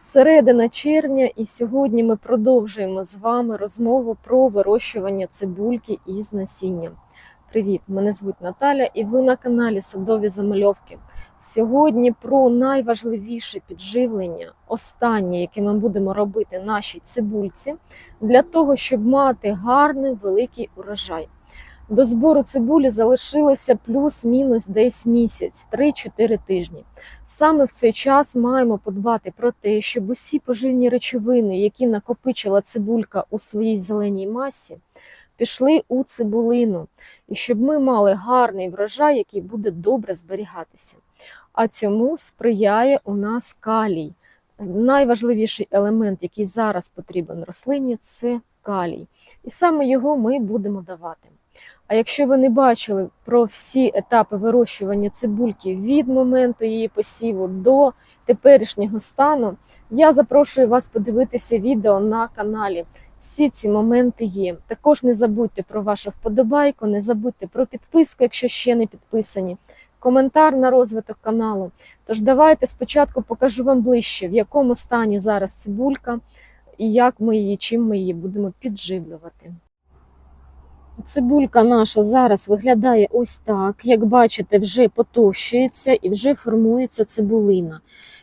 Середина червня, і сьогодні ми продовжуємо з вами розмову про вирощування цибульки із насінням. Привіт! Мене звуть Наталя, і ви на каналі Садові Замальовки. Сьогодні про найважливіше підживлення, останнє, яке ми будемо робити нашій цибульці, для того, щоб мати гарний великий урожай. До збору цибулі залишилося плюс-мінус десь місяць, 3-4 тижні. Саме в цей час маємо подбати про те, щоб усі поживні речовини, які накопичила цибулька у своїй зеленій масі, пішли у цибулину, і щоб ми мали гарний врожай, який буде добре зберігатися. А цьому сприяє у нас калій. Найважливіший елемент, який зараз потрібен рослині, це калій. І саме його ми будемо давати. А якщо ви не бачили про всі етапи вирощування цибульки від моменту її посіву до теперішнього стану, я запрошую вас подивитися відео на каналі. Всі ці моменти є. Також не забудьте про вашу вподобайку, не забудьте про підписку, якщо ще не підписані, коментар на розвиток каналу. Тож давайте спочатку покажу вам ближче, в якому стані зараз цибулька і як ми її, чим ми її будемо підживлювати. Цибулька наша зараз виглядає ось так. Як бачите, вже потовщується і вже формується цибулина.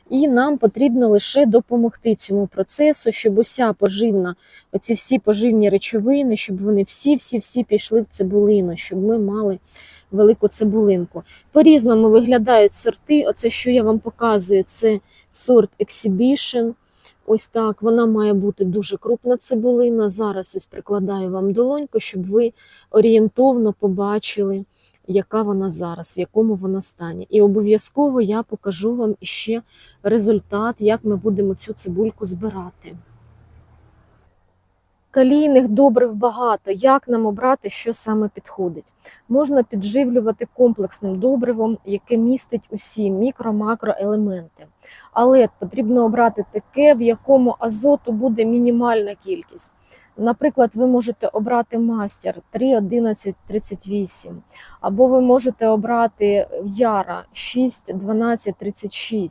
І нам потрібно лише допомогти цьому процесу, щоб уся поживна, оці всі поживні речовини, щоб вони всі-всі-всі пішли в цибулину, щоб ми мали велику цибулинку. По-різному виглядають сорти. Оце, що я вам показую, це сорт Exhibition. Ось так, вона має бути дуже крупна цибулина. Зараз ось прикладаю вам долоньку, щоб ви орієнтовно побачили, яка вона зараз, в якому вона стані. І обов'язково я покажу вам ще результат, як ми будемо цю цибульку збирати. Калійних добрив багато. Як нам обрати, що саме підходить? Можна підживлювати комплексним добривом, яке містить усі мікро-макроелементи. Але потрібно обрати таке, в якому азоту буде мінімальна кількість. Наприклад, ви можете обрати мастер 3,11,38, або ви можете обрати яра 6,12,36.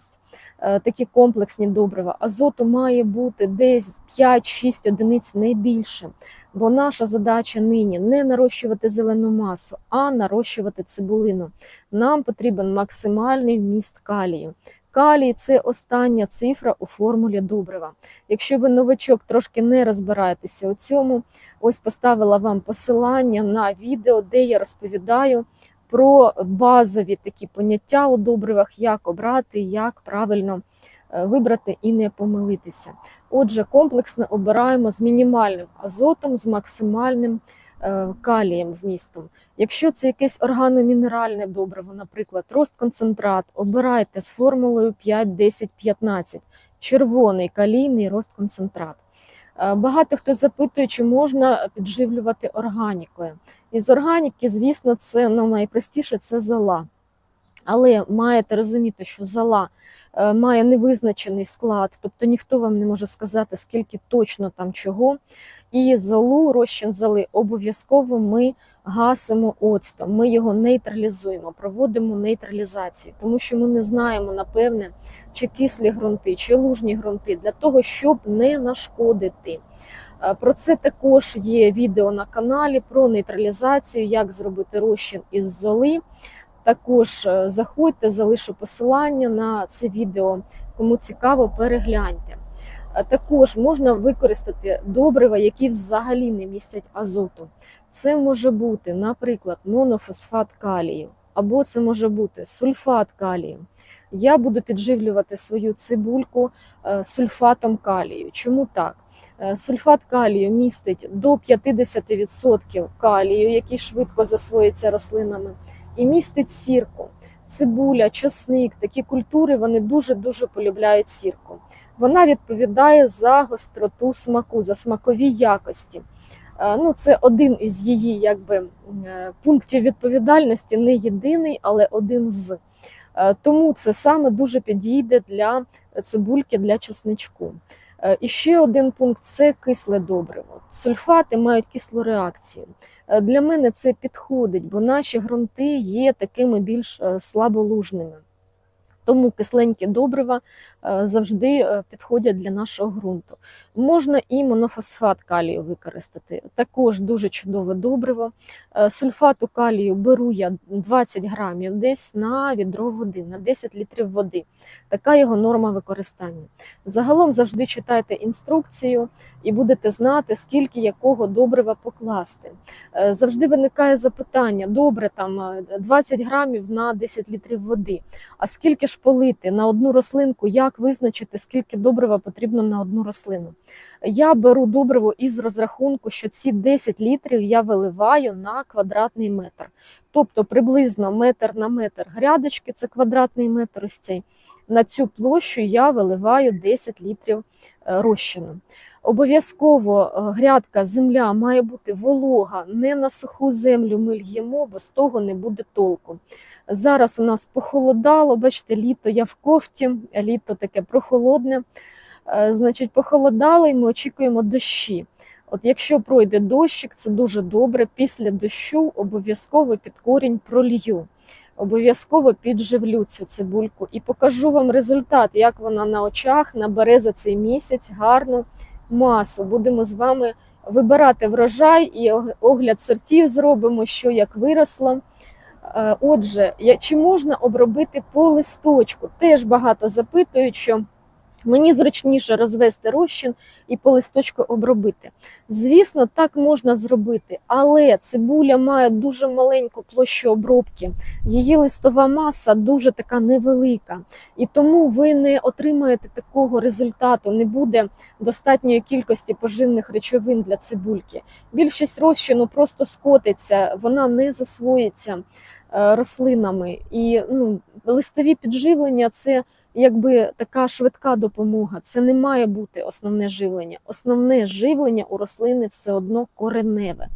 Е, Такі комплексні добрива. Азоту має бути десь 5-6 одиниць не більше. Бо наша задача нині не нарощувати зелену масу, а нарощувати цибулину. Нам потрібен максимальний вміст калію. Калій це остання цифра у формулі добрива. Якщо ви новачок трошки не розбираєтеся у цьому, ось поставила вам посилання на відео, де я розповідаю про базові такі поняття у добривах, як обрати, як правильно е, вибрати і не помилитися. Отже, комплексно обираємо з мінімальним азотом, з максимальним е, калієм вмістом. Якщо це якесь органомінеральне добриво, наприклад, рост-концентрат, обирайте з формулою 5, 10, 15. Червоний калійний рост-концентрат. Е, Багато хто запитує, чи можна підживлювати органікою. Із органіки, звісно, це ну, найпростіше це зола. Але маєте розуміти, що зола е, має невизначений склад, тобто ніхто вам не може сказати, скільки точно там чого. І золу, розчин золи обов'язково ми гасимо оцтом, ми його нейтралізуємо, проводимо нейтралізацію, тому що ми не знаємо, напевне, чи кислі ґрунти, чи лужні ґрунти, для того, щоб не нашкодити. Е, Про це також є відео на каналі про нейтралізацію, як зробити розчин із золи. Також е, заходьте, залишу посилання на це відео. Кому цікаво, перегляньте. Е, Також можна використати добрива, які взагалі не містять азоту. Це може бути, наприклад, монофосфат калію, або це може бути сульфат калію. Я буду підживлювати свою цибульку е, сульфатом калію. Чому так? Сульфат калію містить до 50% калію, який швидко засвоїться рослинами, і містить сірку. Цибуля, чосник, такі культури вони дуже-дуже полюбляють сірку. Вона відповідає за гостроту смаку, за смакові якості. Е, Ну, це один із її якби, е, пунктів відповідальності, не єдиний, але один з. Е, Тому це саме дуже підійде для цибульки, для чесничку. Е, І ще один пункт це кисле добриво. Сульфати мають кислу реакцію. Е, Для мене це підходить, бо наші ґрунти є такими більш е, слаболужними. Тому кисленькі добрива е, завжди е, підходять для нашого ґрунту. Можна і монофосфат калію використати. Також дуже чудове добриво. Е, Сульфату калію беру я 20 грамів десь на відро води, на 10 літрів води. Така його норма використання. Загалом завжди читайте інструкцію і будете знати, скільки якого добрива покласти. Завжди виникає запитання: добре, там е, 20 грамів на 10 літрів води. А скільки ж полити на одну рослинку, як визначити, скільки добрива потрібно на одну рослину? Я беру добриво із розрахунку, що ці 10 літрів я виливаю на квадратний метр. Тобто приблизно метр на метр грядочки, це квадратний метр ось цей. На цю площу я виливаю 10 літрів е, розчину. Обов'язково е, грядка, земля має бути волога, не на суху землю ми льємо, бо з того не буде толку. Зараз у нас похолодало, бачите, літо я в кофті, літо таке прохолодне. Е, Значить, похолодало і ми очікуємо дощі. От якщо пройде дощик, це дуже добре. Після дощу обов'язково під корінь пролью. Обов'язково підживлю цю цибульку і покажу вам результат, як вона на очах набере за цей місяць гарну масу. Будемо з вами вибирати врожай і огляд сортів зробимо, що як виросло. Е, Отже, чи можна обробити по листочку? Теж багато запитують, що мені зручніше розвести розчин і по листочку обробити. Звісно, так можна зробити, але цибуля має дуже маленьку площу обробки. Її листова маса дуже така невелика, і тому ви не отримаєте такого результату, не буде достатньої кількості поживних речовин для цибульки. Більшість розчину просто скотиться, вона не засвоїться рослинами. І ну, листові підживлення це якби така швидка допомога. Це не має бути основне живлення. Основне живлення у рослини все одно кореневе.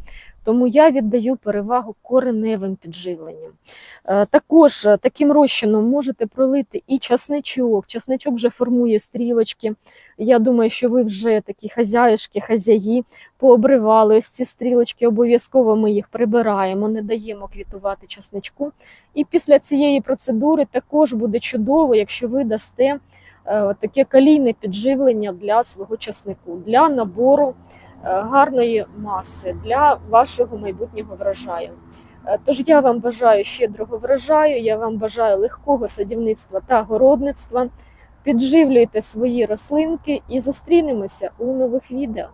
Тому я віддаю перевагу кореневим підживленням. Е, Також е, таким розчином можете пролити і часничок. Часничок вже формує стрілочки. Я думаю, що ви вже такі хазяїшки, хазяї пообривали ось ці стрілочки. Обов'язково ми їх прибираємо, не даємо квітувати часничку. І після цієї процедури також буде чудово, якщо ви дасте е, таке калійне підживлення для свого часнику, для набору гарної маси, для вашого майбутнього врожаю. Е, Тож я вам бажаю щедрого врожаю, я вам бажаю легкого садівництва та городництва. Підживлюйте свої рослинки і зустрінемося у нових відео.